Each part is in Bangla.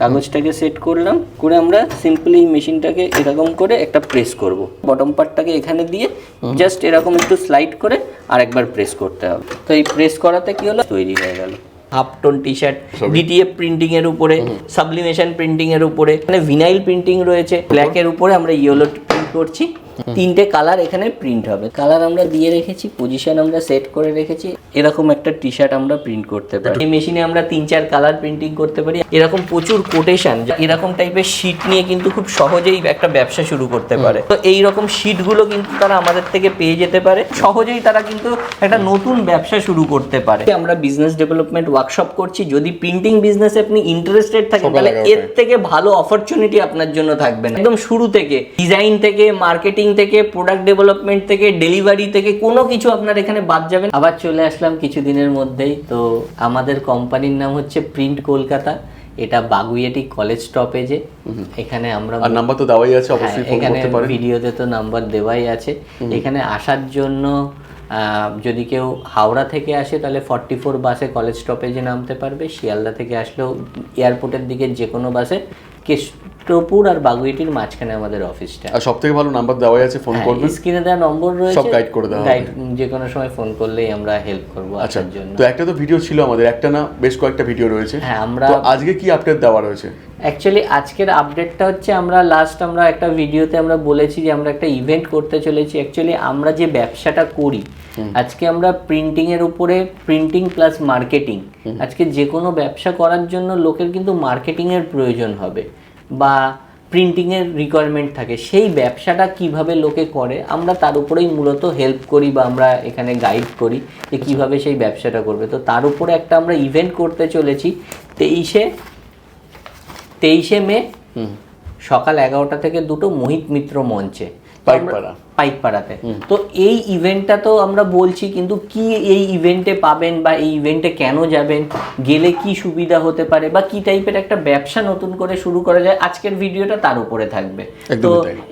কাগজটাকে সেট করলাম করে আমরা সিম্পলি মেশিনটাকে এরকম করে একটা প্রেস করব। বটম পার্টটাকে এখানে দিয়ে জাস্ট এরকম একটু স্লাইড করে আর একবার প্রেস করতে হবে। তো এই প্রেস করাতে কি হলো? তৈরি হয়ে গেল। Half tone T shirt DTF printing এর উপরে সাবলিমেশন প্রিন্টিং এর উপরে মানে ভিনাইল প্রিন্টিং রয়েছে ব্ল্যাক এর উপরে আমরা ইয়েলো প্রিন্ট করছি। তিনটে কালার এখানে প্রিন্ট হবে। কালার আমরা দিয়ে রেখেছি পজিশন আমরা সেট করে রেখেছি। এরকম একটা টি শার্ট আমরা প্রিন্ট করতে পারি। এই মেশিনে আমরা তিন চার কালার প্রিন্টিং করতে পারি। এরকম প্রচুর কোটেশন এরকম টাইপের শিট নিয়ে কিন্তু খুব সহজেই একটা ব্যবসা শুরু করতে পারে। তো এই রকম শিটগুলো কিন্তু তারা আমাদের থেকে পেয়ে যেতে পারে। সহজেই তারা কিন্তু একটা নতুন ব্যবসা শুরু করতে পারে। আমরা বিজনেস ডেভেলপমেন্ট ওয়ার্কশপ করছি। যদি প্রিন্টিং বিজনেসে আপনি ইন্টারেস্টেড থাকেন তাহলে এর থেকে ভালো অপরচুনিটি আপনার জন্য থাকবে না। একদম শুরু থেকে ডিজাইন থেকে মার্কেটিং থেকে প্রোডাক্ট ডেভেলপমেন্ট থেকে ডেলিভারি থেকে কোনো কিছু আপনার এখানে বাদ যাবেন আবার চলে আসলাম কিছুদিনের মধ্যেই। তো আমাদের কোম্পানির নাম হচ্ছে প্রিন্ট কলকাতা এটা বাগুইয়াটি কলেজ স্টপেজে এখানে আমরা আর নাম্বার তো দেওয়াই আছে হ্যাঁ, অবশ্যই ফোন এখানে করতে পারেন। ভিডিওতে তো নাম্বার দেওয়াই আছে। এখানে আসার জন্য যদি কেউ হাওড়া থেকে আসে তাহলে ফর্টি ফোর বাসে কলেজ স্টপেজে নামতে পারবে। শিয়ালদা থেকে আসলেও এয়ারপোর্টের দিকে যে কোনো বাসে কেষ্টপুর আর বাগুইটির মাঝখানে আমাদের অফিসটা আর সব থেকে ভালো নাম্বার দেওয়াই আছে ফোন করবেন। স্ক্রিনে দেওয়া নম্বর রয়েছে। সব গাইড করে দেওয়া। গাইড যে কোনো সময় ফোন করলেই আমরা হেল্প করব আচ্ছা তো একটা তো ভিডিও ছিল আমাদের একটা না বেশ কয়েকটা ভিডিও রয়েছে। হ্যাঁ আমরা আজকে কি আপডেট দেওয়া রয়েছে? অ্যাকচুয়ালি আজকের আপডেটটা হচ্ছে আমরা লাস্ট আমরা একটা ভিডিওতে আমরা বলেছি যে আমরা একটা ইভেন্ট করতে চলেছি। অ্যাকচুয়ালি আমরা যে ব্যবসাটা করি আজকে আমরা প্রিন্টিং এর উপরে প্রিন্টিং প্লাস মার্কেটিং আজকে যে কোনো ব্যবসা করার জন্য লোকের কিন্তু মার্কেটিং এর প্রয়োজন হবে বা প্রিন্টিং এর রিকোয়ারমেন্ট থাকে। সেই ব্যবসাটা কীভাবে লোকে করে আমরা তার উপরেই মূলত হেল্প করি বা আমরা এখানে গাইড করি যে কীভাবে সেই ব্যবসাটা করবে। তো তার উপরে একটা আমরা ইভেন্ট করতে চলেছি। তেইশে তেইশে মে সকাল এগারোটা থেকে দুটো মোহিত মিত্র মঞ্চে। পাইকপাড়া। পাইকপাড়াতে তো এই ইভেন্টটা তো আমরা বলছি কিন্তু কি এই ইভেন্টে পাবেন বা এই ইভেন্টে কেন যাবেন গেলে কি সুবিধা হতে পারে বা কি টাইপের একটা ব্যবসা নতুন করে শুরু করা যায় আজকের ভিডিওটা তার উপরে থাকবে। তো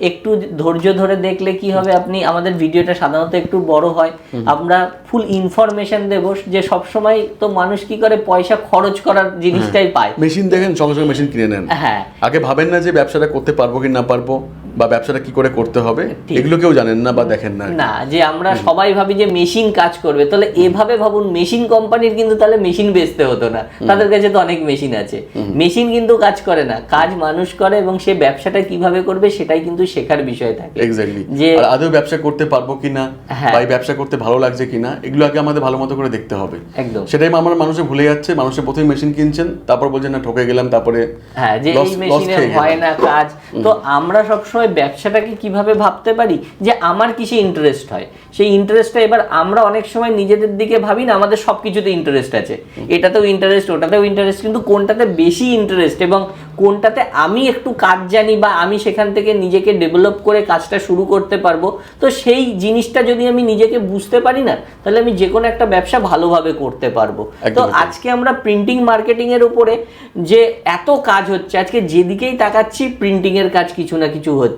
একটু ধৈর্য ধরে দেখলে কি হবে আপনি আমাদের ভিডিওটা সাধারণত একটু বড় হয়। আমরা ফুল ইনফরমেশন দেব যে সব সময় তো মানুষ কি করে পয়সা খরচ করার জিনিসটাই পায়। মেশিন দেখেন সঙ্গে সঙ্গে মেশিন কিনে নেন। হ্যাঁ। আগে ভাবেন না যে ব্যবসাটা করতে পারব কি না পারব। বা ব্যবসাটা কি করে করতে হবে এগুলো কেউ জানেন না বা দেখেন না না যে আমরা সবাই ভাবি যে মেশিন কাজ করবে তাহলে এভাবে ভাবুন মেশিন কোম্পানির কিন্তু তাহলে মেশিন বেচতে হতো না তাদের কাছে তো অনেক মেশিন আছে। মেশিন কিন্তু কাজ করে না কাজ মানুষ করে এবং সে ব্যবসাটা কীভাবে করবে সেটাই কিন্তু শেখার বিষয় থাকে। এক্স্যাক্টলি যে- আদৌ ব্যবসা করতে পারব কিনা হ্যাঁ। বা ব্যবসা করতে ভালো লাগছে কিনা এগুলো আগে আমাদের ভালো মতো করে দেখতে হবে। একদম। সেটাই আমার মানুষে ভুলে যাচ্ছে মানুষের প্রথমে মেশিন কিনছেন তারপর বলছেন না ঠকে গেলাম তারপরে হ্যাঁ যে এই মেশিনে হয় না কাজ। তো আমরা সবসময় ব্যবসাটাকে কীভাবে ভাবতে পারি যে আমার কিসে ইন্টারেস্ট হয়? সেই ইন্টারেস্টটা এবার আমরা অনেক সময় নিজেদের দিকে ভাবি না আমাদের সব কিছুতে ইন্টারেস্ট আছে। এটাতেও ইন্টারেস্ট ওটাতেও ইন্টারেস্ট কিন্তু কোনটাতে বেশি ইন্টারেস্ট এবং কোনটাতে আমি একটু কাজ জানি বা আমি সেখান থেকে নিজেকে ডেভেলপ করে কাজটা শুরু করতে পারব তো সেই জিনিসটা যদি আমি নিজেকে বুঝতে পারি না তাহলে আমি যে কোনো একটা ব্যবসা ভালোভাবে করতে পারব। তো আজকে আমরা প্রিন্টিং মার্কেটিং এর উপরে যে এত কাজ হচ্ছে আজকে যেদিকেই তাকাচ্ছি প্রিন্টিংয়ের কাজ কিছু না কিছু হচ্ছে।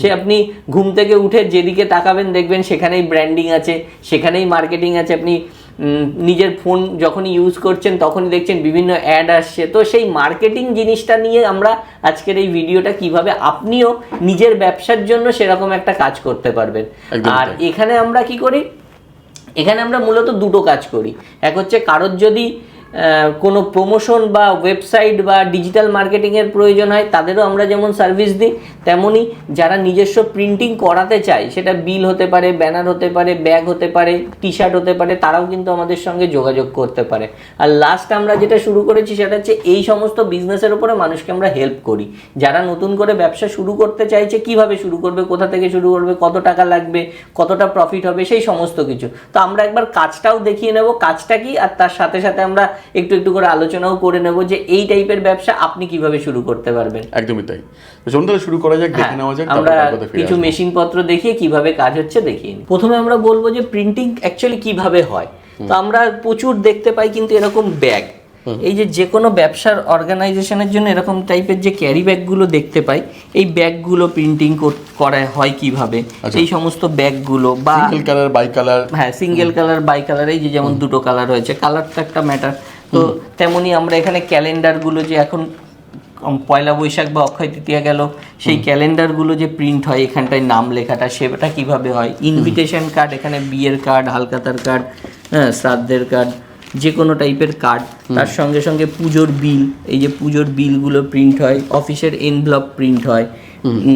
সে আপনি ঘুম থেকে উঠে যেদিকে তাকাবেন দেখবেন সেখানেই ব্র্যান্ডিং আছে সেখানেই মার্কেটিং আছে। আপনি নিজের ফোন যখনই ইউজ করছেন তখনই দেখছেন বিভিন্ন অ্যাড আসছে। তো সেই মার্কেটিং জিনিসটা নিয়ে আমরা আজকের এই ভিডিওটা কীভাবে আপনিও নিজের ব্যবসার জন্য সেরকম একটা কাজ করতে পারবেন। আর এখানে আমরা কি করি? এখানে আমরা মূলত দুটো কাজ করি। এক হচ্ছে কারোর যদি কোনো প্রমোশন বা ওয়েবসাইট বা ডিজিটাল মার্কেটিংয়ের প্রয়োজন হয়, তাদেরও আমরা যেমন সার্ভিস দিই, তেমনই যারা নিজস্ব প্রিন্টিং করাতে চায়, সেটা বিল হতে পারে ব্যানার হতে পারে ব্যাগ হতে পারে টি শার্ট হতে পারে, তারাও কিন্তু আমাদের সঙ্গে যোগাযোগ করতে পারে। আর লাস্ট আমরা যেটা শুরু করেছি, সেটা হচ্ছে এই সমস্ত বিজনেসের উপরে মানুষকে আমরা হেল্প করি। যারা নতুন করে ব্যবসা শুরু করতে চাইছে, কীভাবে শুরু করবে, কোথা থেকে শুরু করবে, কত টাকা লাগবে, কতটা প্রফিট হবে, সেই সমস্ত কিছু। তো আমরা একবার কাজটাও দেখিয়ে নেব, কাজটা কি, আর তার সাথে সাথে আমরা একটু একটু করে আলোচনাও করে নেব যে এই টাইপের ব্যবসা আপনি কীভাবে শুরু করতে পারবেন। একদমই তাই। চলুন তাহলে শুরু করা যাক দেখে হ্যাঁ, নেওয়া যাক আমরা কিছু। মেশিন পত্র দেখিয়ে কীভাবে কাজ হচ্ছে দেখিয়ে নিই। প্রথমে আমরা বলব যে প্রিন্টিং অ্যাকচুয়ালি কীভাবে হয়। তো আমরা প্রচুর দেখতে পাই কিন্তু এরকম ব্যাগ এই যে যে কোনো ব্যবসার অর্গানাইজেশনের জন্য এরকম টাইপের যে ক্যারি ব্যাগগুলো দেখতে পাই এই ব্যাগগুলো প্রিন্টিং করা হয় কীভাবে? আচ্ছা। এই সমস্ত ব্যাগগুলো বা সিঙ্গেল কালার বাই কালার হ্যাঁ সিঙ্গেল কালার বাই কালার এই যে যেমন দুটো কালার হয়েছে কালার তো একটা ম্যাটার তো তেমনি আমরা এখানে ক্যালেন্ডারগুলো যে এখন পয়লা বৈশাখ বা অক্ষয় তৃতীয়া গেল সেই ক্যালেন্ডারগুলো যে প্রিন্ট হয় এখানটায় নাম লেখাটা সেটা কীভাবে হয়? ইনভিটেশন কার্ড এখানে বিয়ের কার্ড হালকাতার কার্ড হ্যাঁ শ্রাদ্ধের কার্ড যে কোনো টাইপের কার্ড তার সঙ্গে সঙ্গে পুজোর বিল এই যে পুজোর বিলগুলো প্রিন্ট হয় অফিসের এনভ্লপ প্রিন্ট হয়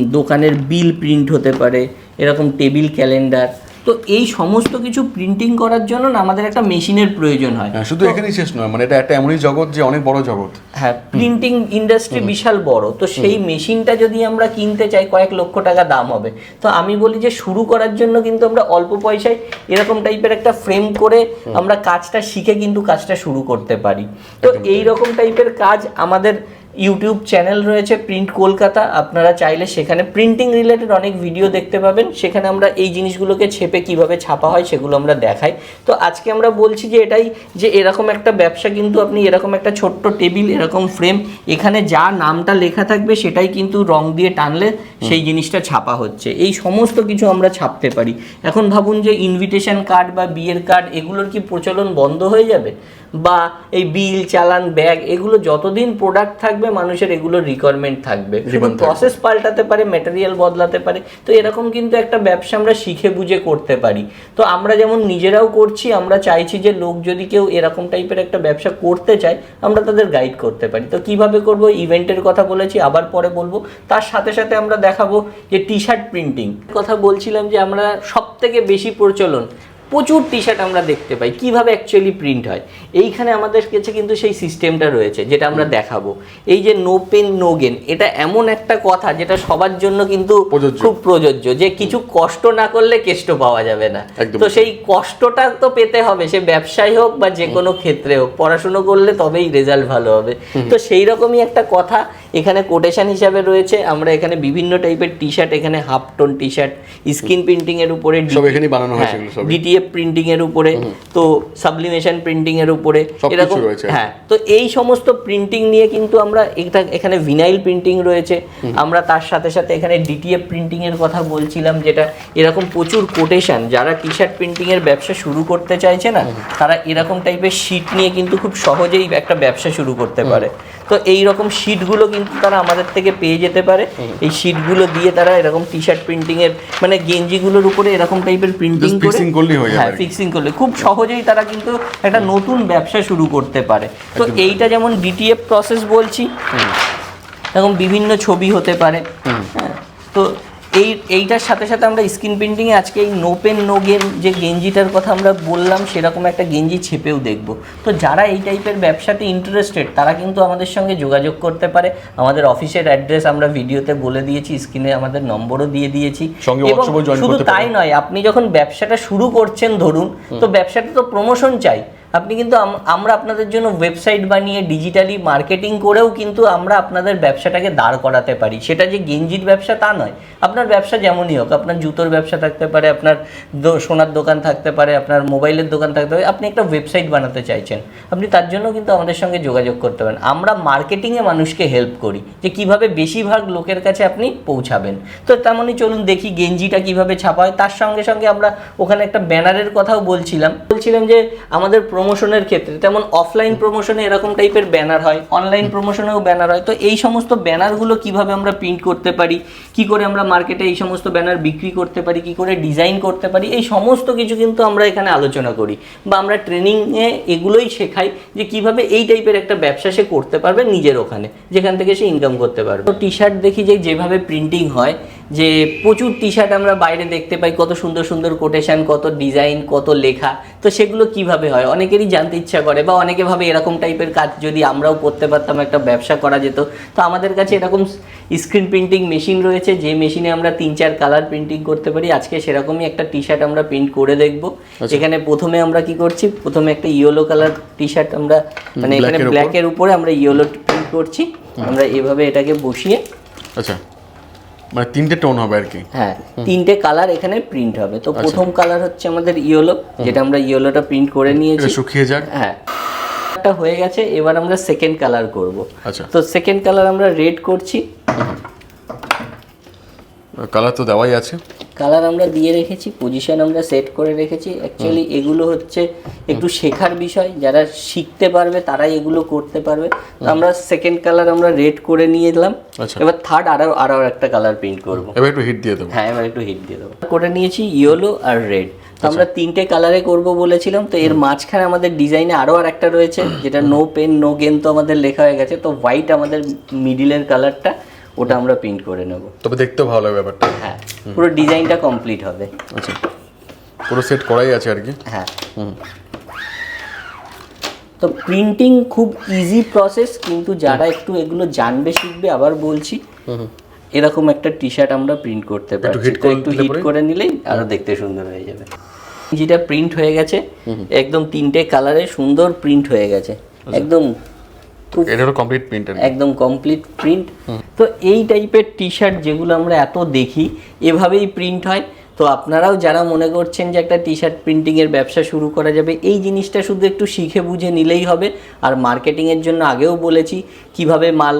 দোকানের বিল প্রিন্ট হতে পারে এরকম টেবিল ক্যালেন্ডার তো এই সমস্ত কিছু প্রিন্টিং করার জন্য না আমাদের একটা মেশিনের প্রয়োজন হয়। হ্যাঁ, শুধু এখানেই শেষ নয় মানে এটা একটা এমনই জগৎ যে অনেক বড় জগৎ। হ্যাঁ প্রিন্টিং ইন্ডাস্ট্রি বিশাল বড় তো সেই মেশিনটা যদি আমরা কিনতে চাই কয়েক লক্ষ টাকা দাম হবে। তো আমি বলি যে শুরু করার জন্য কিন্তু আমরা অল্প পয়সায় এরকম টাইপের একটা ফ্রেম করে আমরা কাজটা শিখে কিন্তু কাজটা শুরু করতে পারি। তো এই রকম টাইপের কাজ আমাদের ইউটিউব চ্যানেল রয়েছে প্রিন্ট কলকাতা। আপনারা চাইলে সেখানে প্রিন্টিং রিলেটেড অনেক ভিডিও দেখতে পাবেন। সেখানে আমরা এই জিনিসগুলোকে ছেপে কীভাবে ছাপা হয় সেগুলো আমরা দেখাই। তো আজকে আমরা বলছি যে এটাই যে এরকম একটা ব্যবসা কিন্তু আপনি এরকম একটা ছোট্ট টেবিল এরকম ফ্রেম এখানে যা নামটা লেখা থাকবে সেটাই কিন্তু রং দিয়ে টানলে সেই জিনিসটা ছাপা হচ্ছে। এই সমস্ত কিছু আমরা ছাপতে পারি। এখন ভাবুন যে ইনভিটেশন কার্ড বা বিয়ের কার্ড এগুলোর কি প্রচলন বন্ধ হয়ে যাবে? বা এই বিল চালান ব্যাগ এগুলো যতদিন প্রোডাক্ট থাকবে মানুষের এগুলোর রিকোয়ারমেন্ট থাকবে। প্রসেস পাল্টাতে পারে ম্যাটেরিয়াল বদলাতে পারে। তো এরকম কিন্তু একটা ব্যবসা আমরা শিখে বুঝে করতে পারি। তো আমরা যেমন নিজেরাও করছি আমরা চাইছি যে লোক যদি কেউ এরকম টাইপের একটা ব্যবসা করতে চায় আমরা তাদের গাইড করতে পারি। তো কীভাবে করব? ইভেন্টের কথা বলেছি আবার পরে বলব। তার সাথে সাথে আমরা দেখাবো যে টি শার্ট প্রিন্টিং কথা বলছিলাম যে আমরা সব থেকে বেশি প্রচলন। প্রচুর টি শার্ট আমরা দেখতে পাই কীভাবে অ্যাকচুয়ালি প্রিন্ট হয়। এইখানে আমাদের কাছে কিন্তু সেই সিস্টেমটা রয়েছে যেটা আমরা দেখাবো। এই যে নো পেন নো গেন এটা এমন একটা কথা যেটা সবার জন্য কিন্তু খুব প্রযোজ্য যে কিছু কষ্ট না করলে কেষ্ট পাওয়া যাবে না। তো সেই কষ্টটা তো পেতে হবে সে ব্যবসায় হোক বা যে কোনো ক্ষেত্রে হোক পড়াশুনো করলে তবেই রেজাল্ট ভালো হবে। তো সেই রকমই একটা কথা এখানে কোটেশন হিসাবে রয়েছে আমরা এখানে বিভিন্ন টাইপের টি শার্ট এখানে half tone T shirt screen printing এর উপরে সব এখানেই বানানো হয় হ্যাঁ, সেগুলো। ডিটিএফ প্রিন্টিং এর উপরে তো সাবলিমেশন প্রিন্টিং এর উপরে এরকম হ্যাঁ তো এই সমস্ত প্রিন্টিং নিয়ে কিন্তু আমরা এটা এখানে ভিনাইল প্রিন্টিং রয়েছে আমরা তার সাথে সাথে এখানে ডিটিএফ প্রিন্টিং এর কথা বলছিলাম যেটা এরকম প্রচুর কোটেশন যারা টি শার্ট প্রিন্টিং এর ব্যবসা শুরু করতে চাইছে না তারা এরকম টাইপের শিট নিয়ে কিন্তু খুব সহজেই একটা ব্যবসা শুরু করতে পারে। তো এই রকম শিটগুলো কিন্তু তারা আমাদের থেকে পেয়ে যেতে পারে। এই শিটগুলো দিয়ে তারা এরকম টি শার্ট প্রিন্টিং এর মানে গেঞ্জিগুলোর উপরে এরকম টাইপের প্রিন্টিং করলে করে হয়ে হ্যাঁ ফিক্সিং করলে। খুব সহজেই তারা কিন্তু একটা নতুন ব্যবসা শুরু করতে পারে। তো এইটা যেমন ডিটিএফ প্রসেস বলছি এরকম বিভিন্ন ছবি হতে পারে। হ্যাঁ, তো এই এইটার সাথে সাথে আমরা স্ক্রিন প্রিন্টিংয়ে আজকে এই নো পেন নো গেম যে গেঞ্জিটার কথা আমরা বললাম সেরকম একটা গেঞ্জি ছেপেও দেখব। তো যারা এই টাইপের ব্যবসাতে ইন্টারেস্টেড তারা কিন্তু আমাদের সঙ্গে যোগাযোগ করতে পারে। আমাদের অফিসের অ্যাড্রেস আমরা ভিডিওতে বলে দিয়েছি স্ক্রিনে আমাদের নম্বরও দিয়ে দিয়েছি। এবং শুধু তাই নয় আপনি যখন ব্যবসাটা শুরু করছেন ধরুন তো ব্যবসাটা তো প্রমোশন চাই। আপনি কিন্তু আমরা আপনাদের জন্য ওয়েবসাইট বানিয়ে ডিজিটালি মার্কেটিং করেও কিন্তু আমরা আপনাদের ব্যবসাটাকে দাঁড় করাতে পারি। সেটা যে গেঞ্জির ব্যবসা তা নয়। আপনার ব্যবসা যেমনই হোক, আপনার জুতোর ব্যবসা থাকতে পারে, আপনার সোনার দোকান থাকতে পারে, আপনার মোবাইলের দোকান থাকতে পারে, আপনি একটা ওয়েবসাইট বানাতে চাইছেন, আপনি তার জন্য কিন্তু আমাদের সঙ্গে যোগাযোগ করতে পারেন। আমরা মার্কেটিংয়ে মানুষকে হেল্প করি যে কীভাবে বেশিরভাগ লোকের কাছে আপনি পৌঁছাবেন। তো তেমনই চলুন দেখি গেঞ্জিটা কীভাবে ছাপা হয়। তার সঙ্গে সঙ্গে আমরা ওখানে একটা ব্যানারের কথাও বলছিলাম। বলছিলাম যে আমাদের প্রমোশনের ক্ষেত্রে, তেমন অফলাইন প্রমোশনে এরকম টাইপের ব্যানার হয় অনলাইন প্রমোশনেও ব্যানার হয়। তো এই সমস্ত ব্যানারগুলো কীভাবে আমরা প্রিন্ট করতে পারি? কি করে আমরা মার্কেটে এই সমস্ত ব্যানার বিক্রি করতে পারি? কি করে ডিজাইন করতে পারি? এই সমস্ত কিছু কিন্তু আমরা এখানে আলোচনা করি বা আমরা ট্রেনিংয়ে এগুলোই শেখাই যে কীভাবে এই টাইপের একটা ব্যবসা সে করতে পারবে নিজের ওখানে, যেখান থেকে সে ইনকাম করতে পারবে। তো টি শার্ট দেখি যে যেভাবে প্রিন্টিং হয় যে প্রচুর টি শার্ট আমরা বাইরে দেখতে পাই কত সুন্দর সুন্দর কোটেশন কত ডিজাইন কত লেখা। তো সেগুলো কীভাবে হয়? অনেকেরই জানতে ইচ্ছা করে বা অনেকে ভাবে এরকম টাইপের কাজ যদি আমরাও করতে পারতাম একটা ব্যবসা করা যেত। তো আমাদের কাছে এরকম স্ক্রিন প্রিন্টিং মেশিন রয়েছে যে মেশিনে আমরা তিন চার কালার প্রিন্টিং করতে পারি। আজকে সেরকমই একটা টি শার্ট আমরা প্রিন্ট করে দেখব। এখানে প্রথমে আমরা কি করছি? প্রথমে একটা ইয়েলো কালার টি শার্ট আমরা মানে এখানে ব্ল্যাকের উপরে? আমরা ইয়েলো প্রিন্ট করছি। আমরা এভাবে এটাকে বসিয়ে আচ্ছা। মানে তিনটে টোন হবে আর কি। হ্যাঁ তিনটে কালার এখানে প্রিন্ট হবে। তো প্রথম কালার হচ্ছে আমাদের ইয়েলো যেটা আমরা ইয়েলোটা প্রিন্ট করে নিয়েছি। শুকিয়ে যাক। হ্যাঁ। একটা হয়ে গেছে এবার আমরা সেকেন্ড কালার করব। আচ্ছা। তো সেকেন্ড কালার আমরা রেড করছি। কালার তো দেওয়াই আছে। কালার আমরা দিয়ে রেখেছি পজিশন আমরা সেট করে রেখেছি। অ্যাকচুয়ালি এগুলো হচ্ছে একটু শেখার বিষয়। যারা শিখতে পারবে তারাই এগুলো করতে পারবে। তো আমরা সেকেন্ড কালার আমরা রেড করে নিয়ে এলাম। আচ্ছা। এবার থার্ড আরও আরও একটা কালার প্রিন্ট করব। এবার একটু হিট দিয়ে দেবো। হ্যাঁ এবার একটু হিট দিয়ে দেবো। করে নিয়েছি ইয়েলো আর রেড তো আমরা তিনটে কালারে করব বলেছিলাম। তো এর মাঝখানে আমাদের ডিজাইনে আরও আর একটা রয়েছে যেটা নো পেন নো গেম তো আমাদের লেখা হয়ে গেছে। তো হোয়াইট আমাদের মিডিলের কালারটা ওটা আমরা প্রিন্ট করে নেব। তবে দেখতেও ভালো লাগে ব্যাপারটা। হ্যাঁ পুরো ডিজাইনটা কমপ্লিট হবে। আচ্ছা। পুরো সেট করাই আছে আর কি? হ্যাঁ। তো প্রিন্টিং খুব ইজি প্রসেস কিন্তু যারা একটু এগুলো জানবে শিখবে আবার বলছি এরকম একটা টি শার্ট আমরা প্রিন্ট করতে করে একটু হিট করে নিলেই আরও দেখতে সুন্দর হয়ে যাবে। যেটা প্রিন্ট হয়ে গেছে একদম তিনটে কালারে সুন্দর প্রিন্ট হয়ে গেছে। আচ্ছা। একদম খুব এটা হলো কমপ্লিট প্রিন্ট। একদম কমপ্লিট প্রিন্ট তো এই টাইপের টি শার্ট যেগুলো আমরা এত দেখি এভাবেই প্রিন্ট হয়। তো আপনারাও যারা মনে করছেন যে একটা টি শার্ট প্রিন্টিংয়ের ব্যবসা শুরু করা যাবে এই জিনিসটা শুধু একটু শিখে বুঝে নিলেই হবে। আর মার্কেটিংয়ের জন্য আগেও বলেছি কীভাবে মাল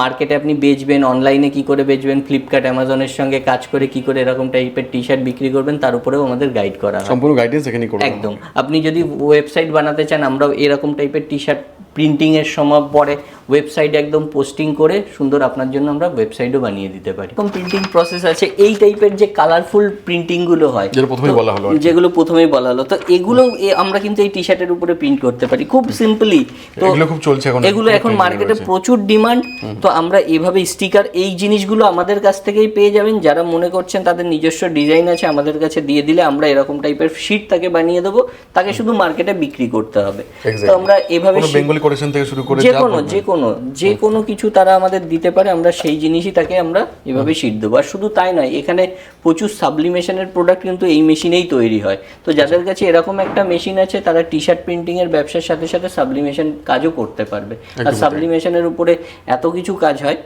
মার্কেটে আপনি বেচবেন অনলাইনে কি করে বেচবেন ফ্লিপকার্ট অ্যামাজনের সঙ্গে কাজ করে কি করে এরকম টাইপের টি শার্ট বিক্রি করবেন তার উপরেও আমাদের গাইড করা সম্পূর্ণ গাইডেন্স করব একদম। আপনি যদি ওয়েবসাইট বানাতে চান আমরাও এরকম টাইপের টি শার্ট প্রিন্টিং এর সময় পরে ওয়েবসাইট একদম পোস্টিং করে সুন্দর আপনার জন্য আমরা ওয়েবসাইটও বানিয়ে দিতে পারি। এরকম প্রিন্টিং প্রসেস আছে। এই টাইপের যে কালারফুল প্রিন্টিংগুলো হয় যেটা প্রথমেই বলা হলো যেগুলো প্রথমেই বলা হলো। তো এগুলো আমরা কিন্তু এই টি শার্টের উপরে প্রিন্ট করতে পারি। খুব সিম্পলি তো এগুলো খুব চলছে এখন। এগুলো এখন মার্কেটে প্রচুর ডিমান্ড তো আমরা এভাবে স্টিকার এই জিনিসগুলো আমাদের কাছ থেকেই পেয়ে যাবেন। যারা মনে করছেন তাদের নিজস্ব ডিজাইন আছে আমাদের কাছে দিয়ে দিলে আমরা এরকম টাইপের শিট তাকে বানিয়ে দেবো। তাকে শুধু মার্কেটে বিক্রি করতে হবে। তো আমরা এভাবে বেঙ্গলি কোটেশন থেকে শুরু করে যে কোনো যে কোনো যে কোনো কিছু তারা আমাদের দিতে পারে আমরা সেই জিনিসই তাকে আমরা এভাবে দেবো। আর শুধু তাই নয় এখানে প্রচুর সাবলিমেশনের প্রোডাক্ট কিন্তু এই মেশিনেই তৈরি হয়। তো যাদের কাছে এরকম একটা মেশিন আছে তারা টি শার্ট প্রিন্টিংয়ের ব্যবসার সাথে সাথে সাবলিমেশন কাজও করতে পারবে। আর সাবলিমেশনের উপরে এত কিছু কাজ হয়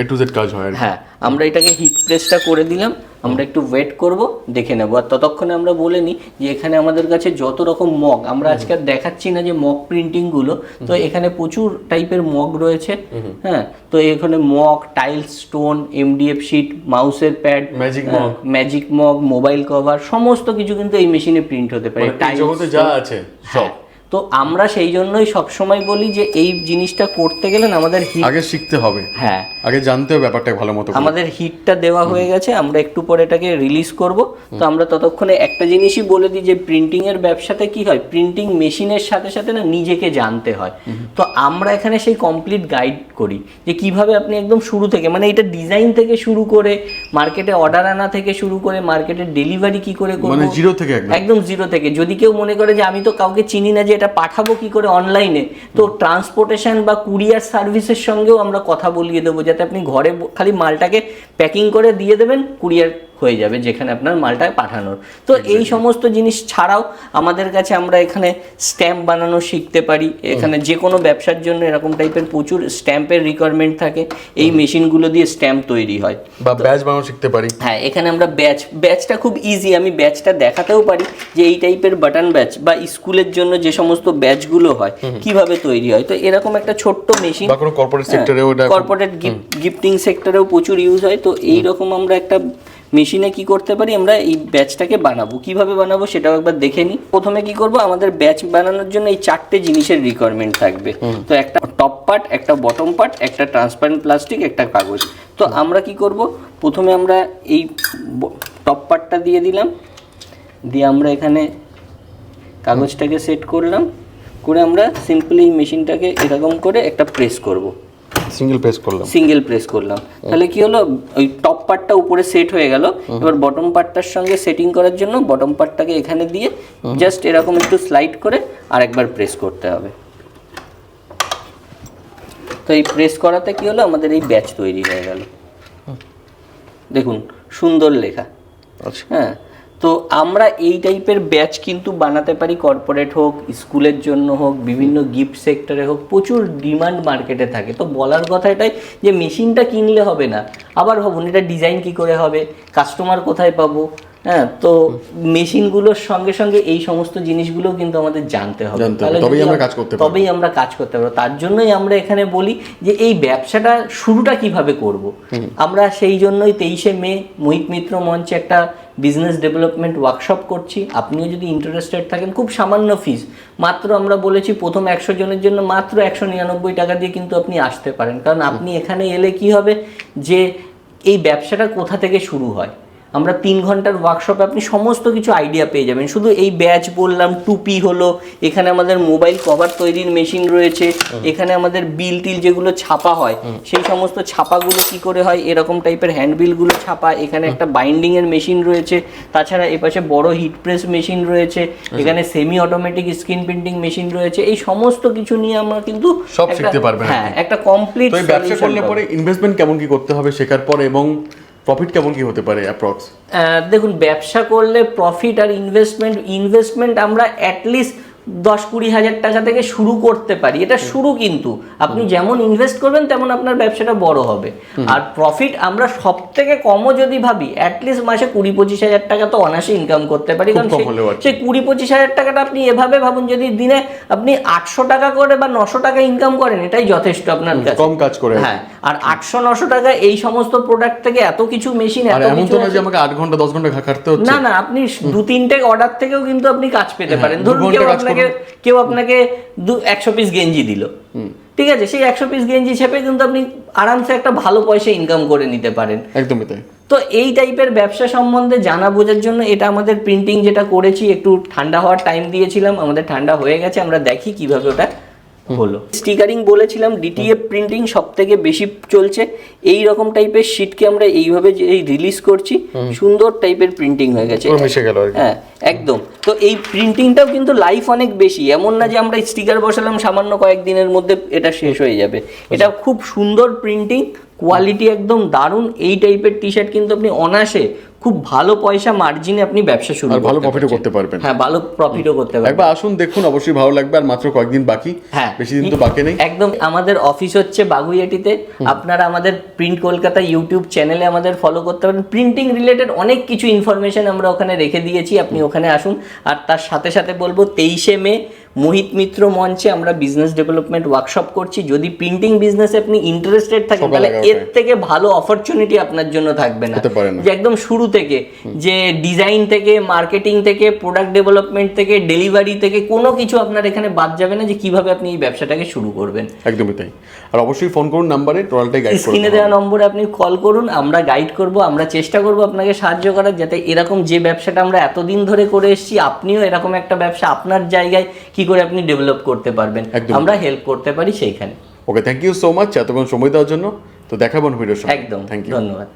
এ টু জেড কাজ হয় হ্যাঁ আমরা এটাকে হিট প্রেসটা করে দিলাম আমরা একটু ওয়েট করব দেখে নেব। আর ততক্ষণে আমরা বলে নিই যে এখানে আমাদের কাছে যত রকম মগ আমরা আজকে আর দেখাচ্ছি না যে মগ প্রিন্টিংগুলো তো এখানে প্রচুর টাইপের মগ রয়েছে হ্যাঁ তো এখানে mug tiles stone MDF sheet মাউসের pad Magic mug। Magic mug mobile cover সমস্ত কিছু কিন্তু এই মেশিনে প্রিন্ট হতে পারে মানে জগতে যা আছে সব। হ্যাঁ। তো আমরা সেই জন্যই সবসময় বলি যে এই জিনিসটা করতে গেলে আমাদের আগে শিখতে হবে। হ্যাঁ। আগে জানতে হবে ব্যাপারটা ভালো মতো আমাদের হিটটা দেওয়া হয়ে গেছে আমরা একটু পরে এটাকে রিলিজ করব। তো আমরা ততক্ষণে একটা জিনিসই বলে দিই যে প্রিন্টিং এর ব্যবসাতে কি হয়? প্রিন্টিং মেশিনের সাথে সাথে না নিজেকে জানতে হয়। তো আমরা এখানে সেই কমপ্লিট গাইড করি যে কীভাবে আপনি একদম শুরু থেকে মানে এটা ডিজাইন থেকে শুরু করে মার্কেটে অর্ডার আনা থেকে শুরু করে মার্কেটে ডেলিভারি কি করে করব? মানে জিরো থেকে একদম। একদম জিরো থেকে। যদি কেউ মনে করে যে আমি তো কাউকে চিনি না যে এটা পাঠাবো কি করে অনলাইনে তো ট্রান্সপোর্টেশন বা কুরিয়ার সার্ভিসের সঙ্গেও আমরা কথা বলিয়ে দেবো, যাতে আপনি ঘরে খালি মালটাকে প্যাকিং করে দিয়ে দেবেন কুরিয়ার হয়ে যাবে যেখানে আপনার মালটা পাঠানোর। তো এই সমস্ত জিনিস ছাড়াও আমাদের কাছে আমরা এখানে স্ট্যাম্প বানানো শিখতে পারি। এখানে যে কোনো ব্যবসার জন্য এরকম টাইপের প্রচুর স্ট্যাম্পের রিকোয়ারমেন্ট থাকে। এই মেশিনগুলো দিয়ে স্ট্যাম্প তৈরি হয়। বা ব্যাচ বানানো শিখতে পারি। হ্যাঁ এখানে আমরা ব্যাচ ব্যাচটা খুব ইজি আমি ব্যাচটা দেখাতেও পারি যে এই টাইপের বাটন ব্যাচ বা স্কুলের জন্য যে সমস্ত ব্যাচগুলো হয় কীভাবে তৈরি হয়। তো এরকম একটা ছোট্ট মেশিন বা কোনো কর্পোরেট সেক্টরেও এটা কর্পোরেট গিফটিং সেক্টরেও প্রচুর ইউজ হয়। তো এই রকম আমরা একটা মেশিনে কি করতে পারি আমরা এই ব্যাচটাকে বানাবো। কীভাবে বানাবো সেটাও একবার দেখে নিই। প্রথমে কি করব আমাদের ব্যাচ বানানোর জন্য এই চারটে জিনিসের রিকোয়ারমেন্ট থাকবে। তো একটা টপ পার্ট একটা বটম পার্ট একটা ট্রান্সপারেন্ট প্লাস্টিক একটা কাগজ। তো আমরা কি করব প্রথমে আমরা এই টপ পার্টটা দিয়ে দিলাম। দিয়ে আমরা এখানে কাগজটাকে সেট করলাম। করে আমরা সিম্পলি মেশিনটাকে এরকম করে একটা প্রেস করব। সিঙ্গেল পেজ করলাম। সিঙ্গেল প্রেস করলাম। তাহলে কি হলো? ওই টপ পার্টটা উপরে সেট হয়ে গেল। এবার বটম পার্টটার সঙ্গে সেটিং করার জন্য বটম পার্টটাকে এখানে দিয়ে জাস্ট এরকম একটু স্লাইড করে আরেকবার প্রেস করতে হবে। তো এই প্রেস করাতে কি হলো? আমাদের এই ব্যাচ তৈরি হয়ে গেল। দেখুন সুন্দর লেখা। আচ্ছা। হ্যাঁ তো আমরা এই টাইপের ব্যাচ কিন্তু বানাতে পারি কর্পোরেট হোক, স্কুলের জন্য হোক, বিভিন্ন গিফট সেক্টরে হোক, প্রচুর ডিমান্ড মার্কেটে থাকে। তো বলার কথা এটাই যে মেশিনটা কিনলে হবে না। আবার ভাবুন এটা ডিজাইন কি করে হবে? কাস্টমার কোথায় পাবো? হ্যাঁ তো মেশিনগুলোর সঙ্গে সঙ্গে এই সমস্ত জিনিসগুলো কিন্তু আমাদের জানতে হবে। তবেই আমরা কাজ করতে পারব। তবেই আমরা কাজ করতে পারব। তার জন্যই আমরা এখানে বলি যে এই ব্যবসাটা শুরুটা কীভাবে করব। আমরা সেই জন্যই তেইশে মে মোহিত মিত্র মঞ্চে একটা বিজনেস ডেভেলপমেন্ট ওয়ার্কশপ করছি। আপনিও যদি ইন্টারেস্টেড থাকেন খুব সামান্য ফিস মাত্র আমরা বলেছি প্রথম একশো জনের জন্য মাত্র একশো নিরানব্বই টাকা দিয়ে কিন্তু আপনি আসতে পারেন। কারণ আপনি এখানে এলে কি হবে? যে এই ব্যবসাটা কোথা থেকে শুরু হয়? আমরা তিন ঘণ্টার ওয়ার্কশপে আপনি সমস্ত কিছু আইডিয়া পেয়ে যাবেন। শুধু এই ব্যাচ বললাম টুপি হলো এখানে আমাদের মোবাইল কভার তৈরির মেশিন রয়েছে এখানে আমাদের বিল টিল যেগুলো ছাপা হয় সেই সমস্ত ছাপাগুলো কি করে হয় এরকম টাইপের হ্যান্ডবিলগুলো ছাপা এখানে একটা বাইন্ডিং এর মেশিন রয়েছে তাছাড়া এপাশে বড় হিট প্রেস মেশিন রয়েছে এখানে semi automatic screen printing machine রয়েছে এই সমস্ত কিছু নিয়ে আমরা কিন্তু সব শিখতে পারবেন হ্যাঁ একটা কমপ্লিট ব্যবসা করলে পরে ইনভেস্টমেন্ট কেমন কি করতে হবে শেখার পর এবং প্রফিট কেমন কি হতে পারে অ্যাপ্রক্স দেখুন, ব্যবসা করলে প্রফিট আর ইনভেস্টমেন্ট ইনভেস্টমেন্ট আমরা অ্যাটলিস্ট দশ কুড়ি হাজার টাকা থেকে শুরু করতে পারি। এটা শুরু কিন্তু। আপনি যেমন ইনভেস্ট করবেন তেমন আপনার ব্যবসাটা বড় হবে। আর প্রফিট আমরা সব থেকে কমও যদি ভাবি অ্যাটলিস্ট মাসে কুড়ি পঁচিশ হাজার টাকা তো অনায়াসে ইনকাম করতে পারি। কারণ সেই- কুড়ি পঁচিশ হাজার টাকাটা আপনি এভাবে ভাবুন যদি দিনে আপনি আটশো টাকা করে বা নশো টাকা ইনকাম করেন এটাই যথেষ্ট আপনার কম কাজ করে হ্যাঁ আর আটশো নশো টাকা এই সমস্ত প্রোডাক্ট থেকে এত কিছু মেশিন এমন তো না যে আমাকে আট ঘণ্টা দশ ঘণ্টা খাটতে হচ্ছে। না না আপনি দু তিনটে অর্ডার থেকেও কিন্তু আপনি কাজ পেতে পারেন। হ্যাঁ, ধরুন কেউ কাজ আপনাকে কেউ আপনাকে দু একশো পিস গেঞ্জি দিল। ঠিক আছে? সেই একশো পিস গেঞ্জি ছেপে কিন্তু আপনি আরামসে একটা ভালো পয়সা ইনকাম করে নিতে পারেন। একদমই তাই। তো এই টাইপের ব্যবসা সম্বন্ধে জানা বোঝার জন্য এটা আমাদের প্রিন্টিং যেটা করেছি একটু ঠান্ডা হওয়ার টাইম দিয়েছিলাম আমাদের ঠান্ডা হয়ে গেছে আমরা দেখি কীভাবে ওটা হলো। স্টিকারিং বলেছিলাম ডিটিএফ প্রিন্টিং সব থেকে বেশি চলছে। এই রকম টাইপের শিটকে আমরা এইভাবে যে রিলিজ করছি সুন্দর টাইপের প্রিন্টিং হয়ে গেছে। মিশে গেল হ্যাঁ একদম। তো এই প্রিন্টিংটাও কিন্তু লাইফ অনেক বেশি। এমন না যে আমরা স্টিকার বসালাম সামান্য কয়েকদিনের মধ্যে এটা শেষ হয়ে যাবে। এটা খুব সুন্দর প্রিন্টিং কোয়ালিটি একদম দারুণ। এই টাইপের টি শার্ট কিন্তু আপনি অনায়াসে খুব ভালো পয়সা মার্জিনে আপনি ব্যবসা শুরু আর ভালো প্রফিটও করতে পারবেন। হ্যাঁ ভালো প্রফিটও করতে পারবেন। একবার আসুন দেখুন অবশ্যই ভালো লাগবে আর মাত্র কয়েকদিন বাকি। হ্যাঁ। বেশি দিন তো বাকি নেই। একদম আমাদের অফিস হচ্ছে বাগুইয়াটিতে। আপনারা আমাদের প্রিন্ট কলকাতা ইউটিউব চ্যানেলে আমাদের ফলো করতে পারেন। প্রিন্টিং রিলেটেড অনেক কিছু ইনফরমেশন আমরা ওখানে রেখে দিয়েছি আপনি ওখানে আসুন। আর তার সাথে সাথে বলব তেইশে মে মোহিত মিত্র মঞ্চে আমরা বিজনেস ডেভেলপমেন্ট ওয়ার্কশপ করছি। যদি প্রিন্টিং বিজনেসে আপনি ইন্টারেস্টেড থাকেন তাহলে এর থেকে ভালো অপরচুনিটি আপনার জন্য থাকবে না। যে একদম শুরু থেকে যে ডিজাইন থেকে মার্কেটিং থেকে প্রোডাক্ট ডেভেলপমেন্ট থেকে ডেলিভারি থেকে কোনো কিছু আপনার এখানে বাদ যাবে না যে কীভাবে আপনি এই ব্যবসাটাকে শুরু করবেন। একদমই তাই। আর অবশ্যই ফোন করুন নাম্বারে টোটালটাই গাইড স্ক্রিনে দেওয়া নম্বরে আপনি কল করুন আমরা গাইড করব আমরা চেষ্টা করব আপনাকে সাহায্য করার যাতে এরকম যে ব্যবসাটা আমরা এতদিন ধরে করে এসেছি আপনিও এরকম একটা ব্যবসা আপনার জায়গায় কি করে আপনি ডেভেলপ করতে পারবেন। আমরা হেল্প করতে পারি সেইখানে। Okay thank you so much এতক্ষণ সময় দেওয়ার জন্য। তো দেখাবো ভিডিও একদম থ্যাংক ইউ ধন্যবাদ।